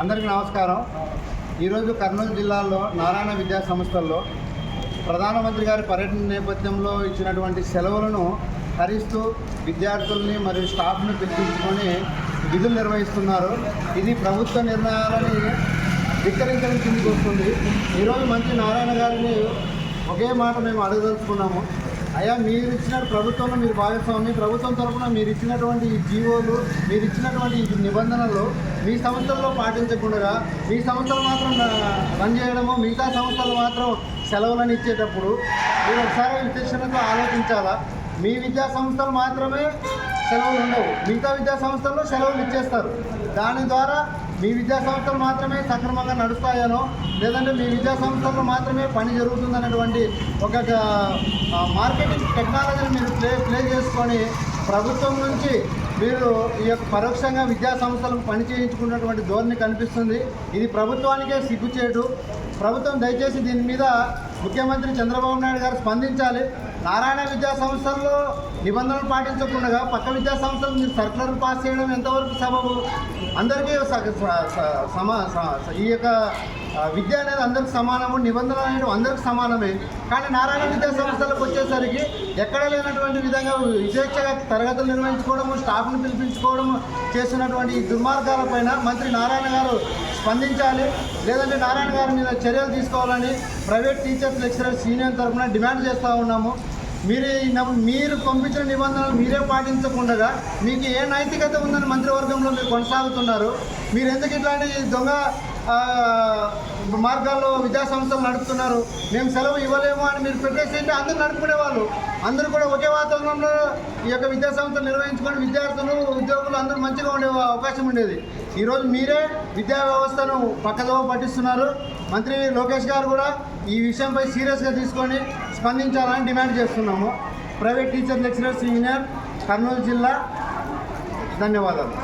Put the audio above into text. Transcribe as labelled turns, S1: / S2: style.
S1: అందరికీ నమస్కారం. ఈరోజు కర్నూలు జిల్లాలో నారాయణ విద్యా సంస్థల్లో ప్రధానమంత్రి గారి పర్యటన నేపథ్యంలో ఇచ్చినటువంటి సెలవులను హరిస్తూ విద్యార్థుల్ని మరియు స్టాఫ్ను పిలిపించుకొని విధులు నిర్వహిస్తున్నారు. ఇది ప్రభుత్వ నిర్ణయాలని ధిక్కరించడం కిందకి వస్తుంది. ఈరోజు మంత్రి నారాయణ గారిని ఒకే మాట మేము అడగదలుచుకున్నాము. అయ్యా మీరు ఇచ్చిన ప్రభుత్వంలో మీరు భాగస్వామి ప్రభుత్వం తరఫున మీరు ఇచ్చినటువంటి ఈ జీవోలు మీరు ఇచ్చినటువంటి ఈ నిబంధనలు మీ సంస్థల్లో పాటించకుండా మీ సంస్థలు మాత్రం రన్ చేయడము మిగతా సంస్థలు మాత్రం సెలవులను ఇచ్చేటప్పుడు మీరు ఒకసారి విశ్లేషణతో ఆలోచించాలా? మీ విద్యా సంస్థలు మాత్రమే సెలవులు ఉండవు. మిగతా విద్యా సంస్థల్లో సెలవులు ఇచ్చేస్తారు. దాని ద్వారా మీ విద్యా సంస్థలు మాత్రమే సక్రమంగా నడుస్తాయనో లేదంటే మీ విద్యా సంస్థల్లో మాత్రమే పని జరుగుతుందనేటువంటి ఒక మార్కెటింగ్ టెక్నాలజీని మీరు ప్లే ప్లే చేసుకొని ప్రభుత్వం నుంచి మీరు ఈ యొక్క పరోక్షంగా విద్యా సంస్థలకు పని చేయించుకున్నటువంటి ధోరణి కనిపిస్తుంది. ఇది ప్రభుత్వానికే సిగ్గుచేటు. ప్రభుత్వం దయచేసి దీని మీద ముఖ్యమంత్రి చంద్రబాబు నాయుడు గారు స్పందించాలి. నారాయణ విద్యా సంస్థల్లో నిబంధనలు పాటించకుండా పక్క విద్యా సంస్థలు మీరు సర్కులర్ పాస్ చేయడం ఎంతవరకు సబబు? అందరికీ స- స- స- సమా ఈ యొక్క విద్య అనేది అందరికి సమానము నిబంధనలు అనేవి అందరికి సమానమే. కానీ నారాయణ విద్యా సంస్థలకు వచ్చేసరికి ఎక్కడ లేనటువంటి విధంగా విశేషంగా తరగతులు నిర్వహించుకోవడము స్టాఫ్ను పిలిపించుకోవడం చేస్తున్నటువంటి ఈ దుర్మార్గాలపైన మంత్రి నారాయణ గారు స్పందించాలి. లేదంటే నారాయణ గారి మీద చర్యలు తీసుకోవాలని ప్రైవేట్ టీచర్స్ లెక్చరర్స్ యూనియన్ తరఫున డిమాండ్ చేస్తూ ఉన్నాము. మీరు మీరు పంపించిన నిబంధనలు మీరే పాటించకుండా మీకు ఏ నైతికత ఉందని మంత్రివర్గంలో మీరు కొనసాగుతున్నారు. మీరు ఎందుకు ఇట్లాంటి దొంగ మార్గాల్లో విద్యా సంస్థలు నడుపుతున్నారు. మేము సెలవు ఇవ్వలేము అని మీరు పెట్టేసి అందరూ నడుపుకునే వాళ్ళు. అందరూ కూడా ఒకే వాతావరణంలో ఈ యొక్క విద్యా సంస్థలు నిర్వహించుకొని విద్యార్థులు ఉద్యోగులు అందరూ మంచిగా ఉండే అవకాశం ఉండేది. ఈరోజు మీరే విద్యా వ్యవస్థను పక్కదో పట్టిస్తున్నారు. మంత్రి లోకేష్ గారు కూడా ఈ విషయంపై సీరియస్గా తీసుకొని స్పందించాలని డిమాండ్ చేస్తున్నాము. Private teacher lecturers union Kurnool జిల్లా. ధన్యవాదాలు.